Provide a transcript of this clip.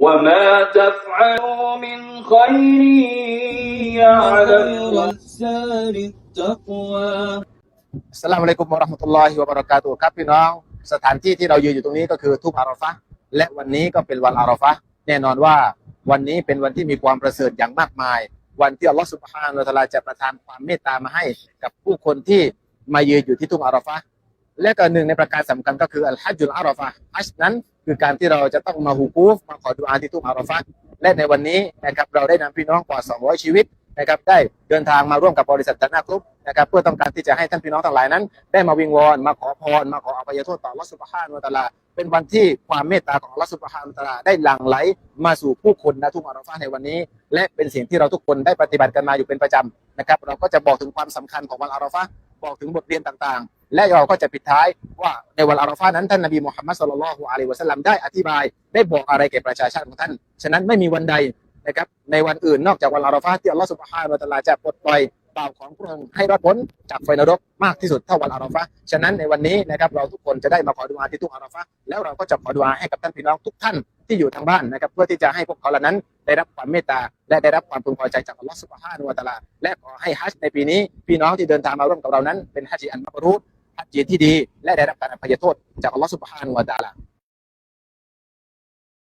وما تفعلوا من خير يعلمه السار التقوى อัสสลามุอะลัยกุมวะเราะห์มะตุลลอฮิวะบะเราะกาตุฮ์ครับพี่น้องสถานที่ที่เรายืนอยู่ตรงนี้ก็คือทุ่งอาราฟะห์และวันนี้ก็เป็นวันอาราฟะห์แน่นอนว่าวันนี้เป็นวันที่มีความประเสริฐอย่างมากมาย วันที่อัลลอฮฺสุบฮานะฮูวะตะอาลาจะประทานความเมตตามาให้กับผู้คนที่มายืนอยู่ที่ทุ่งอาราฟะห์ และก็หนึ่งในประการสำคัญก็คืออัลฮัจญุลอาราฟะฮัจญ์นั้นคือการที่เราจะต้องมาฮูกูฟมาขอดุอาที่ทุ่งอาราฟะและในวันนี้นะครับเราได้นำพี่น้องกว่า 200 ชีวิตนะครับได้เดินทางมาร่วมกับบริษัทจันนากรุ๊ปนะครับเพื่อต้องการที่จะให้ท่านพี่น้องทั้งหลายนั้น ได้มาวิงวอนมาขอพรมาขออภัยโทษต่ออัสุบฮานุวตาลา เป็นวันที่ความเมตตาของอัสุบฮานุวตาลาได้หลั่งไหลมาสู่ผู้คนณทุ่งอาราฟะในวันนี้ และเป็นสิ่งที่เราทุกคนได้ปฏิบัติกันมาอยู่เป็นประจำนะครับเราก็จะบอกถึงความสำคัญของวันอาราฟะบอกถึงบทเรียนต่าง และเราก็จะปิดท้ายว่าในวันอาราฟะห์นั้นท่านนบีมุฮัมมัดศ็อลลัลฮุอะลัยวะสัลลัมได้อธิบายได้บอกอะไรแก่ประชาชาติของท่าน ฉะนั้นไม่มีวันใดนะครับในวันอื่นนอกจากวันอาราฟาที่อัลลอฮฺสุบฮานะฮูวะตะลาจะปลดปล่อยบ่าวของพระองค์ให้รอดพ้นจากไฟนรกมากที่สุดเท่าวันอาราฟาฉะนั้นในวันนี้นะครับเราทุกคนจะได้มาขอดุอาที่ทุ่งอาราฟาแล้วเราก็จะขอดุอาให้กับท่านพี่น้องทุกท่านที่อยู่ทางบ้านนะครับเพื่อที่จะให้พวกเขาเหล่านั้นได้รับความเมตตาและได้รับความพึงพอใจจากอัลลอฮฺสุบฮานะตะลาและขอให้ฮัจญ์ในปีนี้พี่น้องที่เดินทางมาร่วมกับเรานั้นเป็นฮัจญ์อันมับรู รฮัจญ์ที่ดี และได้รับการอภัยโทษจากอัลลอฮฺสุบฮานุวาตาลา